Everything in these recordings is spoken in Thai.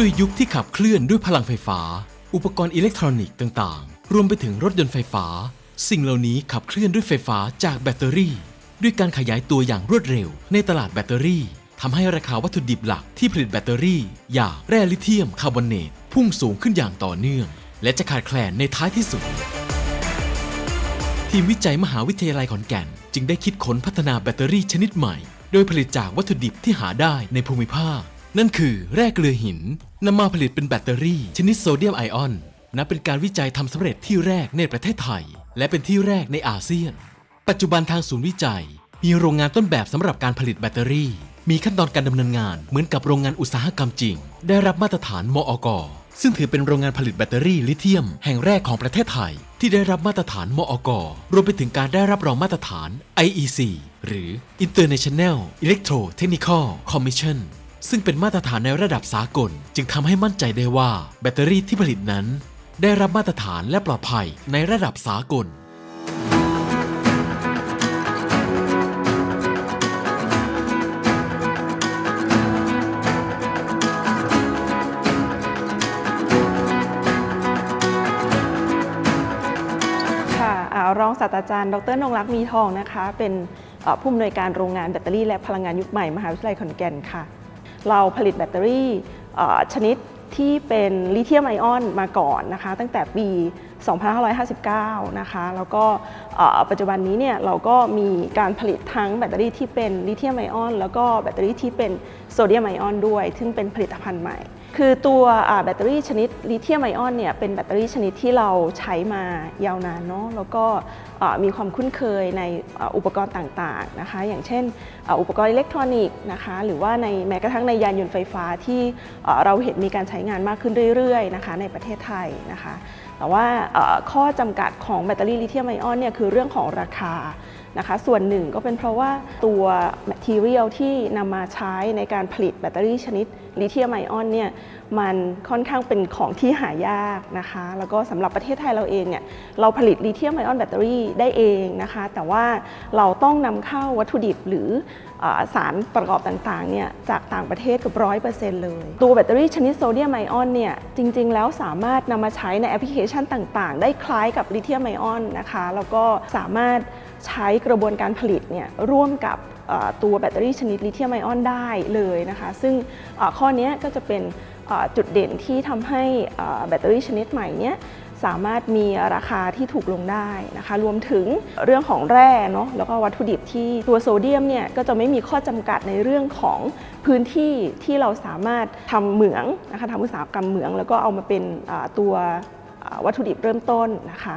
ด้วยยุคที่ขับเคลื่อนด้วยพลังไฟฟ้า อุปกรณ์อิเล็กทรอนิกส์ต่างๆ รวมไปถึงรถยนต์ไฟฟ้า สิ่งเหล่านี้ขับเคลื่อนด้วยไฟฟ้าจากแบตเตอรี่ ด้วยการขยายตัวอย่างรวดเร็ว ในตลาดแบตเตอรี่ทำให้ราคาวัตถุดิบหลักที่ผลิตแบตเตอรี่ อย่างแร่ลิเธียมคาร์บอเนตพุ่งสูงขึ้นอย่างต่อเนื่อง และจะขาดแคลนในท้ายที่สุด ทีมวิจัยมหาวิทยาลัยขอนแก่น จึงได้คิดค้นพัฒนาแบตเตอรี่ชนิดใหม่ โดยผลิตจากวัตถุดิบที่หาได้ในภูมิภาค นั่นคือแร่เกลือหินนำมาผลิตเป็นแบตเตอรี่ ชนิดโซเดียมไอออนนับเป็นการวิจัยทำสำเร็จที่แรกในประเทศไทย และเป็นที่แรกในอาเซียน ปัจจุบันทางศูนย์วิจัย มีโรงงานต้นแบบสำหรับการผลิตแบตเตอรี่ มีขั้นตอนการดำเนินงานเหมือนกับโรงงานอุตสาหกรรมจริง ได้รับมาตรฐานมอก ซึ่งถือเป็นโรงงานผลิตแบตเตอรี่ลิเธียม แห่งแรกของประเทศไทย ที่ได้รับมาตรฐานมอก รวมไปถึงการได้รับรองมาตรฐาน IEC หรือ International Electrotechnical Commission ซึ่งเป็นมาตรฐานในระดับสากล จึงทำให้มั่นใจได้ว่าแบตเตอรี่ที่ผลิตนั้น ได้รับมาตรฐานและปลอดภัยในระดับสากลค่ะอารองศาสตราจารย์ ดรนงรักษ์มีทองนะคะ เป็นผู้อำนวยการโรงงานแบตเตอรี่และพลังงานยุคใหม่ มหาวิทยาลัยขอนแก่นค่ะ เราผลิตแบตเตอรี่ชนิดที่เป็นลิเธียมไอออนมาก่อนนะคะ ตั้งแต่ปี 2559 นะคะ แล้วก็ปัจจุบันนี้เนี่ยเราก็มีการผลิตทั้งแบตเตอรี่ที่เป็นลิเธียมไอออนแล้วก็แบตเตอรี่ที่เป็นโซเดียมไอออนด้วย ซึ่งเป็นผลิตภัณฑ์ใหม่ คือตัวแบตเตอรี่ชนิดลิเธียมไอออนเนี่ยเป็นแบตเตอรี่ชนิดที่เราใช้มายาวนานเนาะแล้วก็มีความคุ้นเคยในอุปกรณ์ต่างๆนะคะอย่างเช่นอุปกรณ์อิเล็กทรอนิกส์นะคะหรือว่าในแม้กระทั่งในยานยนต์ไฟฟ้าที่เราเห็นมีการใช้งานมากขึ้นเรื่อยๆนะคะในประเทศไทยนะคะแต่ว่าข้อจำกัดของแบตเตอรี่ลิเธียมไอออนเนี่ยคือเรื่องของราคานะคะส่วนหนึ่งก็เป็นเพราะว่าตัว material ที่นำมาใช้ในการผลิตแบตเตอรี่ชนิดลิเธียมไอออนเนี่ยมันค่อนข้างเป็นของที่หายากนะคะแล้วก็สำหรับประเทศไทยเราเองเนี่ยเราผลิตลิเธียมไอออนแบตเตอรี่ได้เองนะคะ แต่ว่าเราต้องนำเข้าวัตถุดิบหรืออสารประกอบต่างๆเนี่ยจากต่างประเทศกับร้อยเปอร์เซ็นต์เลย ตัวแบตเตอรี่ชนิดโซเดียมไอออนเนี่ยจริง ๆ แล้วสามารถนำมาใช้ในแอปพลิเคชันต่างๆ ได้คล้ายกับลิเธียมไอออนนะคะแล้วก็สามารถใช้กระบวนการผลิตเนี่ยร่วมกับตัวแบตเตอรี่ชนิดลิเธียมไอออนได้เลยนะคะ ซึ่งข้อนี้ก็จะเป็นจุดเด่นที่ทำให้แบตเตอรี่ชนิดใหม่เนี้ย สามารถมีราคาที่ถูกลงได้นะคะ รวมถึงเรื่องของแร่เนาะแล้วก็วัตถุดิบที่ตัวโซเดียมเนี่ยก็จะไม่มีข้อจำกัดในเรื่องของพื้นที่ที่เราสามารถทำเหมืองนะคะทำอุตสาหกรรมเหมือง แล้วก็เอามาเป็นตัว วัตถุดิบเริ่มต้นนะคะ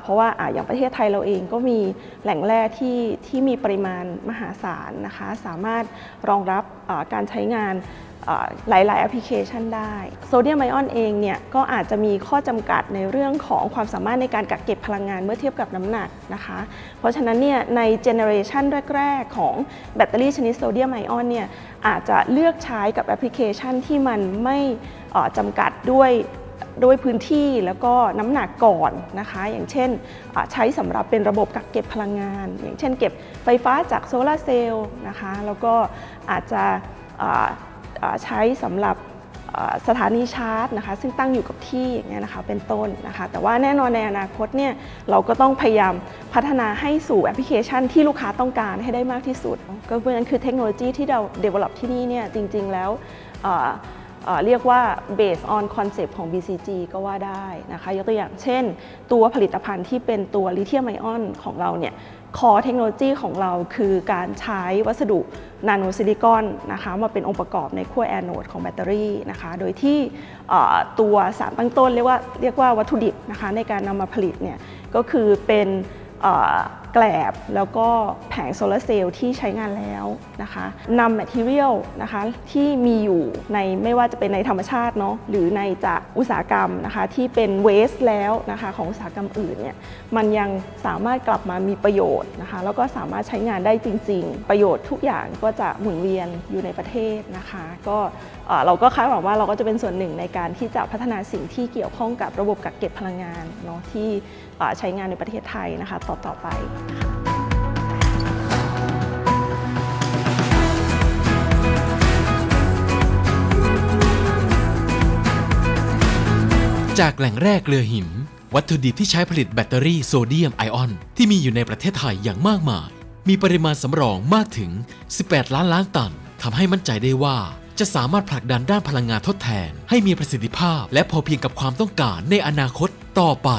เพราะว่าอย่างประเทศไทยเราเองก็มีแหล่งแร่ที่ที่มีปริมาณมหาศาลนะคะ สามารถรองรับการใช้งานหลายๆแอปพลิเคชันได้โซเดียมไอออนเองเนี่ยก็อาจจะมีข้อจำกัดในเรื่องของความสามารถในการกักเก็บพลังงานเมื่อเทียบกับน้ำหนักนะคะ เพราะฉะนั้นเนี่ยในเจเนอเรชันแรก ๆ ของแบตเตอรี่ชนิดโซเดียมไอออนเนี่ยอาจจะเลือกใช้กับแอปพลิเคชันที่มันไม่จำกัดด้วย ด้วยพื้นที่แล้วก็น้ำหนักก่อนนะคะ อย่างเช่นใช้สำหรับเป็นระบบกักเก็บพลังงาน อย่างเช่นเก็บไฟฟ้าจากโซลาร์เซลล์นะคะแล้วก็อาจจะใช้สำหรับสถานีชาร์จนะคะ ซึ่งตั้งอยู่กับที่อย่างเงี้ยนะคะเป็นต้นนะคะ แต่ว่าแน่นอนในอนาคตเนี่ยเราก็ต้องพยายามพัฒนาให้สู่แอปพลิเคชันที่ลูกค้าต้องการให้ได้มากที่สุด ก็เพราะนั้นคือเทคโนโลยีที่เรา develop ที่นี่เนี่ยจริงๆแล้ว เรียกว่า based on concept ของ BCG ก็ว่าได้นะคะยกตัวอย่างเช่น ตัวผลิตภัณฑ์ที่เป็นตัวลิเธียมไอออนของเราเนี่ยคอเทคโนโลยีของเราคือการใช้วัสดุนาโนซิลิคอนนะคะมาเป็นองค์ประกอบในขั้วแอนโนดของแบตเตอรี่นะคะโดยที่ตัวสารตั้งต้นเรียกว่าเรียกว่าวัตถุดิบนะคะในการนำมาผลิตเนี่ยก็คือเป็น แกลบแล้วก็แผงโซลาร์เซลล์ที่ใช้งานแล้วนะคะนำแมทเทียลนะคะที่มีอยู่ในไม่ว่าจะเป็นในธรรมชาติเนาะหรือในจากอุตสาหกรรมนะคะที่เป็นเวสแล้วนะคะของอุตสาหกรรมอื่นเนี่ยมันยังสามารถกลับมามีประโยชน์นะคะแล้วก็สามารถใช้งานได้จริง ๆ ประโยชน์ทุกอย่างก็จะหมุนเวียนอยู่ในประเทศนะคะ ก็เอ่อเราก็คาดหวังว่าเราก็จะเป็นส่วนหนึ่งในการที่จะพัฒนาสิ่งที่เกี่ยวข้องกับระบบกักเก็บพลังงานเนาะที่ใช้งานในประเทศไทยนะคะต่อๆไปนะคะจากแหล่งแร่เกลือหิน วัตถุดิบที่ใช้ผลิตแบตเตอรี่โซเดียมไอออน ที่มีอยู่ในประเทศไทยอย่างมากมาย มีปริมาณสำรองมากถึง 18 ล้านล้านตันทำให้มั่นใจได้ว่า จะสามารถผลักดันด้านพลังงานทดแทน ให้มีประสิทธิภาพ และพอเพียงกับความต้องการในอนาคตต่อไป